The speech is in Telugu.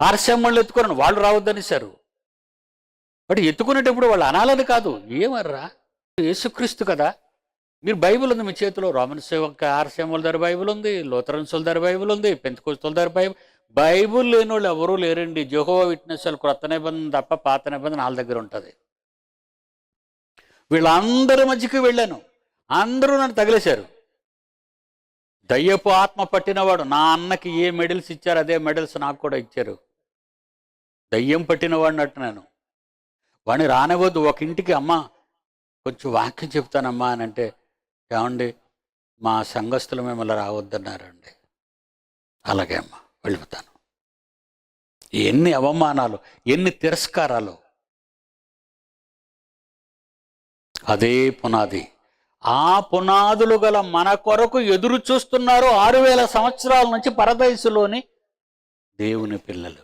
ఆర్సీఎం వాళ్ళు ఎత్తుకోరని. వాళ్ళు రావద్దనేశారు బట్ ఎత్తుకునేటప్పుడు వాళ్ళు అనాలని కాదు. ఏమర్రా? యేసుక్రీస్తు కదా. మీరు బైబిల్ ఉంది మీ చేతిలో. రోమన్ సేవక ఆర్సీఎం వాళ్ళ దగ్గర బైబిల్ ఉంది లోతరన్సుల దగ్గర బైబిల్ ఉంది పెంతకోస్తుల దగ్గర బైబిల్. బైబిల్ లేని వాళ్ళు ఎవరూ లేరండి. జోహో విట్నెస్ క్రొత్త నిబంధన తప్ప పాత నిబంధన వాళ్ళ దగ్గర ఉంటుంది. వీళ్ళందరి మధ్యకి వెళ్ళాను. అందరూ నన్ను తగిలేశారు. దయ్యపు ఆత్మ పట్టినవాడు నా అన్నకి ఏ మెడల్స్ ఇచ్చారు అదే మెడల్స్ నాకు కూడా ఇచ్చారు. దయ్యం పట్టిన వాడిని అంటున్నాను వాడిని రానివ్వద్దు ఒక ఇంటికి అమ్మ కొంచెం వాక్యం చెప్తానమ్మా అని అంటే ఏమండి మా సంఘస్థులు మిమ్మల్ని రావద్దన్నారండి. అలాగే అమ్మా వెళ్ళిపోతాను. ఎన్ని అవమానాలు ఎన్ని తిరస్కారాలు. అదే పునాది. ఆ పునాదులు గల మన కొరకు ఎదురు చూస్తున్నారు ఆరు వేల సంవత్సరాల నుంచి పరదయసులోని దేవుని పిల్లలు.